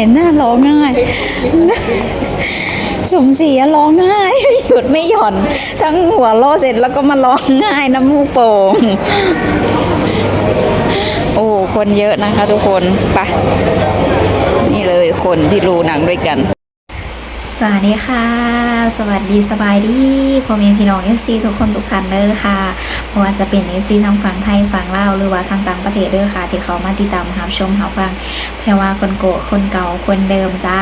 เห็นหน้าร้องง่าย สมศรีร้องง่าย หยุดไม่หย่อน ทั้งหัวล้อเสร็จแล้วก็มาร้องง่ายน้ำมูกโป่งโอ้คนเยอะนะคะทุกคนไปนี่เลยคนที่รู้หนังด้วยกัน สวัสดีค่ะ สวัสดีสบายดีพ่อแม่พี่น้องเอซีทุกคนทุกท่านเด้อค่ะเพราะว่าจะเป็นเอซีทางฝั่งไทยฝั่งลาวหรือว่าทางต่างประเทศเด้อค่ะ ที่เขามาติดตามรับชมหาฟังแพรว่าคนโกะคนเก่าคนเดิมจ้า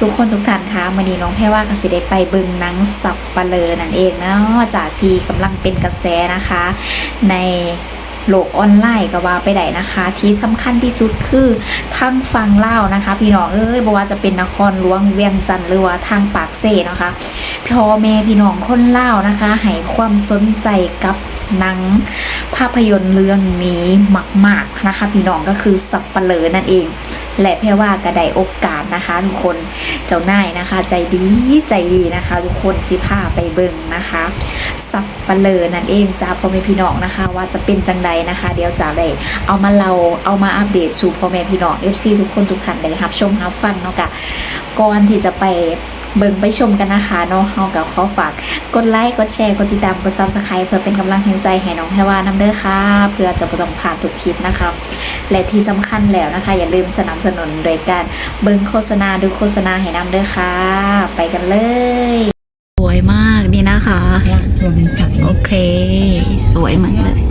ทุกคนทุกท่านคะมื่อนี้น้องแพรว่าก็สิได้ไปบึงนังสับปะเลอนั่นเองเนาะจากที่กำลังเป็นกระแสนะคะ ใน โลกออนไลน์ก็ว่าไปได้นะคะ ที่สำคัญที่สุดคือทางฟังเล่านะคะ พี่น้องเอ้ยบอกว่าจะเป็นนครหลวงเวียงจันทร์หรือว่าทางปากเซ่นะคะพ่อแม่พี่น้องคนเล่านะคะให้ความสนใจกับหนังภาพยนตร์เรื่องนี้มาก ๆนะคะ พี่น้องก็คือสับปะเลอนั่นเอง และแพ่ว่ากระไดโอกาสนะคะทุกคนเจ้านายนะคะ ใจดีใจดีนะคะ ทุกคนสิพาไปเบิ่งนะคะ สับปะเลอนั่นเองจ้าพ่อแม่พี่น้องนะคะ ว่าจะเป็นจังใดนะคะ เดี๋ยวจะได้เอามาเราเอามาอัปเดตสู่พ่อแม่พี่น้อง FC ทุกคนทุกท่านได้รับชมรับฟังเนาะกะก่อนที่จะไปเบิ่งไปชมกันนะคะเนาะเฮากับขอฝากกดไลค์กดแชร์กดติดตามกด Subscribe เพื่อเป็นกำลังใจให้น้องแพรว่าน้ำเด้อค่ะ เพื่อจะบ่ต้องผ่านทุกคลิปนะคะ และที่สำคัญแล้วนะคะ อย่าลืมสนับสนุนโดยการเบิ่งโฆษณาดูโฆษณาให้น้ำเด้อค่ะ ไปกันเลย โอเค สวยมากเลย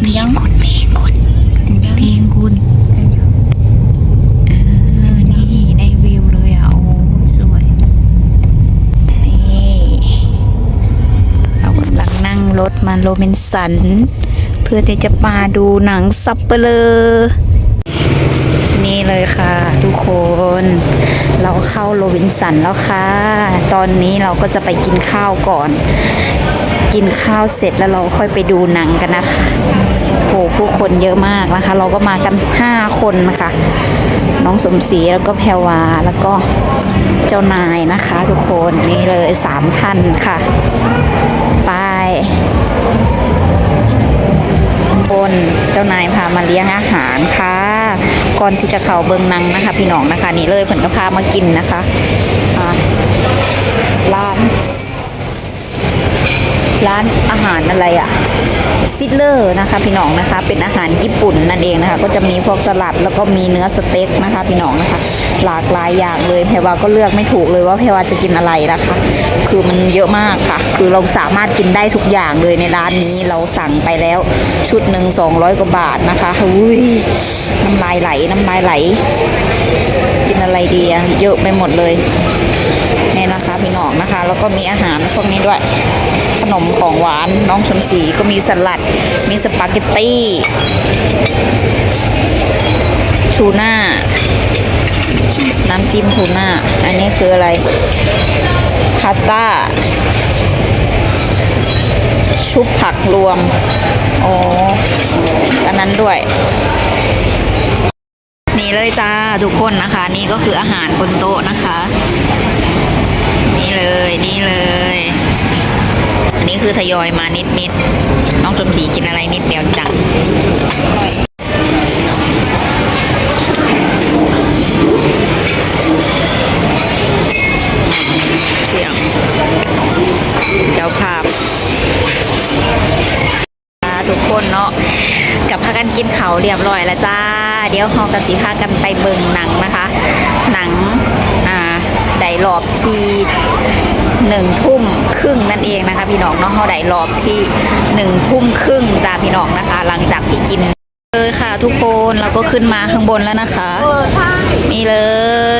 เพลงคุณเพลงคุณเพลงคุณเออนี่ในวิวเลยอะ โอ้สวย นี่เรากำลังนั่งรถมาโรบินสัน เพื่อที่จะมาดูหนังซับเปลือนี่เลยค่ะทุกคน เราเข้าโรบินสันแล้วค่ะ ตอนนี้เราก็จะไปกินข้าวก่อน กินข้าวเสร็จแล้วเราค่อยไปดูหนังกันนะคะโหผู้คนเยอะมากนะคะ เราก็มากัน 5 คนนะคะ น้องสมศรีแล้วก็แพรวาแล้วก็เจ้านายนะคะ ทุกคนนี่เลยสามท่านค่ะ ไปบนเจ้านายพามาเลี้ยงอาหารค่ะ ก่อนที่จะเข่าเบิงนังนะคะ พี่น้องนะคะ นี่เลยผลกระพามากินนะคะร้าน ร้านอาหารอะไรอะซิดเลอร์นะคะพี่น้องนะคะ เป็นอาหารญี่ปุ่นนั่นเองนะคะ ก็จะมีพวกสลัดแล้วก็มีเนื้อสเต็กนะคะ พี่น้องนะคะ หลากหลายอย่างเลยแพรวาก็เลือกไม่ถูกเลยว่าแพรวาจะกินอะไรนะคะ คือมันเยอะมากค่ะ คือเราสามารถกินได้ทุกอย่างเลยในร้านนี้เราสั่งไปแล้วชุดหนึ่ง200กว่าบาทนะคะอุ้ยน้ำลายไหลน้ำลายไหล กินอะไรดีอะเยอะไปหมดเลยนี่นะคะพี่น้องนะคะ แล้วก็มีอาหารพวกนี้ด้วยขนมของหวานน้องชมศรีก็มีสลัด มีสปาเกตตี้ทูน่าน้ำ จิ้มทูน่า อันนี้คืออะไร พาสต้า ชุบผักรวม อ๋อ อันนั้นด้วย นี่เลยจ้าทุกคนนะคะ นี่ก็คืออาหารบนโต๊ะนะคะ นี่เลย นี่เลย อันนี้คือทยอยมานิดนิดๆน้องสมศรีกินอะไรนิดเดียวจัง เขาวเรียบร้อยแล้วจ้า เดี๋ยวเฮากะสิพากันไปเบิ่งหนังนะคะ หนังอ่าได้รอบที่หนึ่งทุ่มครึ่งนั่นเองนะคะพี่น้องเนาะเขาได้รอบที่หนึ่งทุ่มครึ่งจ้าพี่น้องนะคะ หลังจากที่กินเลยค่ะทุกคนเราก็ขึ้นมาข้างบนแล้วนะคะ นี่เล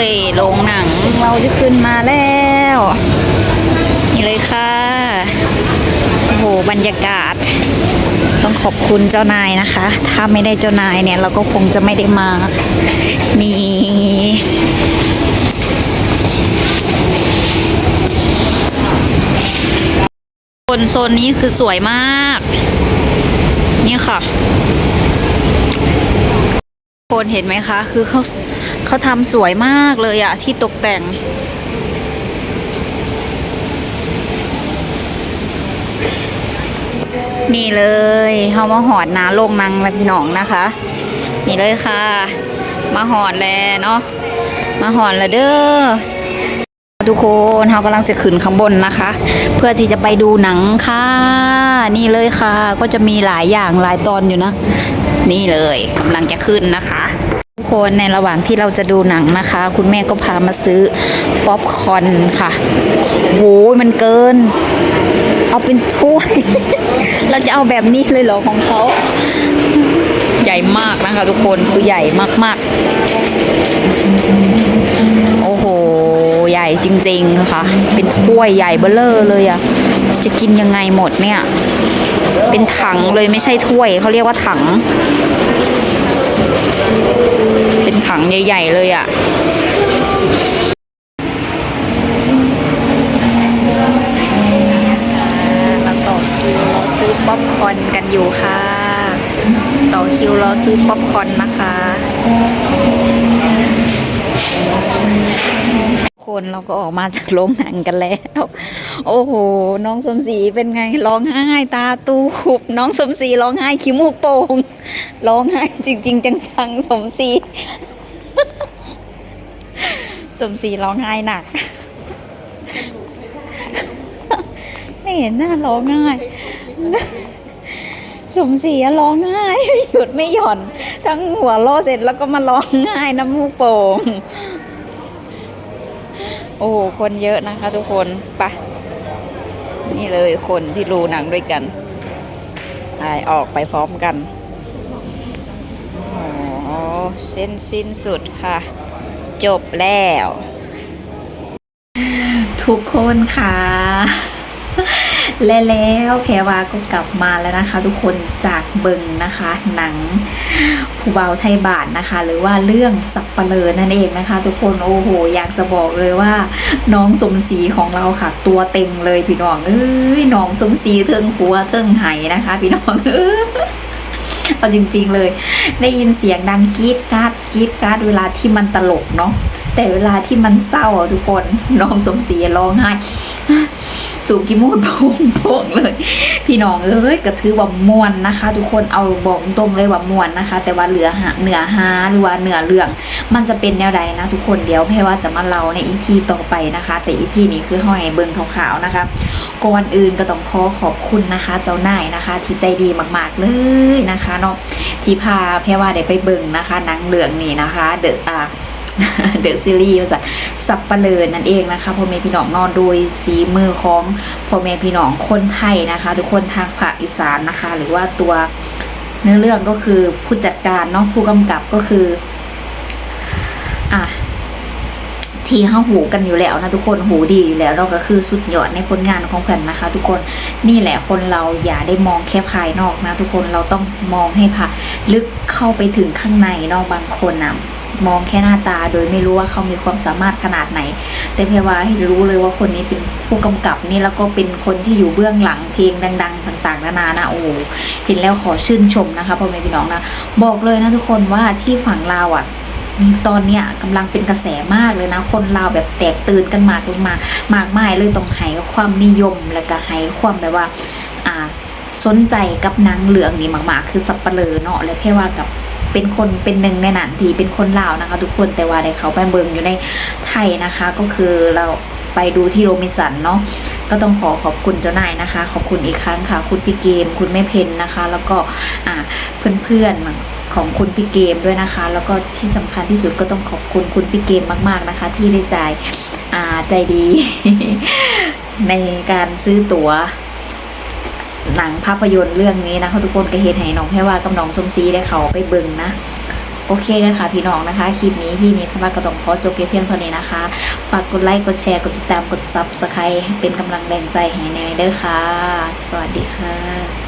ยโรงหนังเราจะขึ้นมาแล้ว นี่เลยค่ะโอ้โหบรรยากาศ ต้องขอบคุณเจ้านายนะคะ ถ้าไม่ได้เจ้านายเนี่ย เราก็คงจะไม่ได้มา นี่โซนโซนนี้คือสวยมาก นี่ค่ะ คนเห็นไหมคะ คือเขาเขาทำสวยมากเลยอะที่ตกแต่ง นี่เลยเฮามาหอดนาโลงนังและพี่น้องนะคะ นี่เลยค่ะ มาหอนแล้วเนาะมาหอนแล้วเด้อทุกคนเรากำลังจะขึ้นข้างบนนะคะ เพื่อที่จะไปดูหนังค่ะ นี่เลยค่ะ ก็จะมีหลายอย่างหลายตอนอยู่นะ นี่เลยกำลังจะขึ้นนะคะ ทุกคนในระหว่างที่เราจะดูหนังนะคะ คุณแม่ก็พามาซื้อป๊อปคอนค่ะโอ้ยมันเกิน เอาเป็นถ้วย เราจะเอาแบบนี้เลยเหรอของเขาใหญ่มากนะคะทุกคนคือใหญ่มากๆ โอ้โห ใหญ่จริงๆค่ะ เป็นถ้วยใหญ่เบ้อเลอเลยอะจะกินยังไงหมดเนี่ย เป็นถังเลยไม่ใช่ถ้วยเขาเรียกว่าถัง เป็นถังใหญ่ ๆ เลยอะ ป๊อปคอนกันอยู่ค่ะ ต่อคิวรอซื้อป๊อปคอนนะคะคนเราก็ออกมาจากโรงหนังกันแล้ว โอ้โห น้องสมศรีเป็นไงร้องไห้ตาตูบน้องสมศรีร้องไห้ขี้มูกโป่งร้องไห้จริง ๆ จังๆสมศรีสมศรีร้องไห้หนักไม่เห็นหน้าร้องไห้ สมศรีอะร้องไห้หยุดไม่หย่อน ทั้งหัวล้อเสร็จแล้วก็มาร้องไห้น้ำมูกโป่ง โอ้โหคนเยอะนะคะทุกคนไปะนี่เลยคนที่รูหนังด้วยกันไปออกไปพร้อมกันโอ้เส้นสิ้นสุดค่ะ จบแล้ว ทุกคนค่ะ และแล้วแพรวาก็กลับมาแล้วนะคะ ทุกคนจากเบิงนะคะ หนังผู้เบาไทยบาทนะคะ หรือว่าเรื่องสับปะเลอนั่นเองนะคะ ทุกคนโอ้โห อยากจะบอกเลยว่า น้องสมศรีของเราค่ะ ตัวเต็งเลยพี่น้องเอ้ยน้องสมศรีเทิงหัวเทิงไหนะคะ พี่น้องเอ้ยเอาจริงๆเลย ได้ยินเสียงดังกรี๊ดกราดกรี๊ดกราดเวลาที่มันตลกเนาะแต่เวลาที่มันเศร้าทุกคนน้องสมศรีร้องไห้ สูงกิมูดโป่งโป่งเลย พี่น้องเอ้ยกระถือว่ามวนนะคะ ทุกคนเอาบอกตรงเลยว่ามวนนะคะ แต่ว่าเหลือหาเหนือหาหรือว่าเหนือเรื่อง มันจะเป็นแนวใดนะทุกคนเดี๋ยวแพ่ว่าจะมาเล่าในอีพีต่อไปนะคะ แต่อีพีนี้คือห้อยเบิงขาวๆนะคะก่อนอื่นก็ต้องขอขอบคุณนะคะ เจ้านายนะคะ ที่ใจดีมากๆเลยนะคะเนาะที่พาแพ่ว่าได้ไปเบิงนะคะนังเรื่องนี้นะคะ เดอะอ่า เดอะซีรีส์ว่าสับปะเลอนั่นเองนะคะพ่อแม่พี่น้องนอนโดยสีมือของพ่อแม่พี่น้องคนไทยนะคะ ทุกคนทางภาคอีสานนะคะ หรือว่าตัวเนื้อเรื่องก็คือผู้จัดการเนาะผู้กำกับก็คือ อะที่เขาหูกันอยู่แล้วนะทุกคนหูดีอยู่แล้วเราก็คือสุดยอดในผลงานของเพื่อนนะคะ ทุกคนนี่แหละคนเราอย่าได้มองแค่ภายนอกนะ ทุกคนเราต้องมองให้ผ่าลึกเข้าไปถึงข้างในเนอกบางคนนะ มองแค่หน้าตา โดยไม่รู้ว่าเขามีความสามารถขนาดไหน แต่เพียว่าให้รู้เลยว่าคนนี้เป็นผู้กำกับนี่แล้วก็เป็นคนที่อยู่เบื้องหลังเพลงดัง ๆ ต่าง ๆ นานานะโอ้เห็นแล้วขอชื่นชมนะคะพ่อแม่พี่น้องนะบอกเลยนะทุกคนว่าที่ฝั่งลาวอะตอนเนี้ยกำลังเป็นกระแสมากเลยนะ คนลาวแบบแตกตื่นกันมากเลยมามากมายเลยต้องให้ความนิยมแล้วก็ให้ความแบบว่า อ่าสนใจกับนังเหลืองนี่มากๆ คือสับปะเลอเนาะและเพ่ว่ากับ เป็นคนเป็นหนึ่งในหนังที่เป็นคนลาวนะคะ ทุกคนแต่ว่าได้เขาไปเบิงอยู่ในไทยนะคะ ก็คือเราไปดูที่โรมิสันเนาะก็ต้องขอขอบคุณเจ้านายนะคะ ขอบคุณอีกครั้งค่ะ คุณพี่เกม คุณแม่เพนนะคะ แล้วก็อ่าเพื่อนๆของคุณพี่เกมด้วยนะคะ แล้วก็ที่สำคัญที่สุดก็ต้องขอบคุณคุณพี่เกมมาก ๆนะคะ ที่ได้จ่ายใจดี ในการซื้อตั๋ว หนังภาพยนตร์เรื่องนี้นะคะทุกคนก็เห็นให้น้องแพรว่ากับน้องสมศรีได้เขาไปเบิ่งนะโอเคเลยค่ะพี่น้องนะคะ คลิปนี้พี่นี้พรว่าก็ต้องขอจบเพียงเท่านี้นะคะ ฝากกดไลค์ กดแชร์ กดติดตาม กดซับสไครต์เป็นกำลังแรงใจให้แน่เด้อค่ะ สวัสดีค่ะ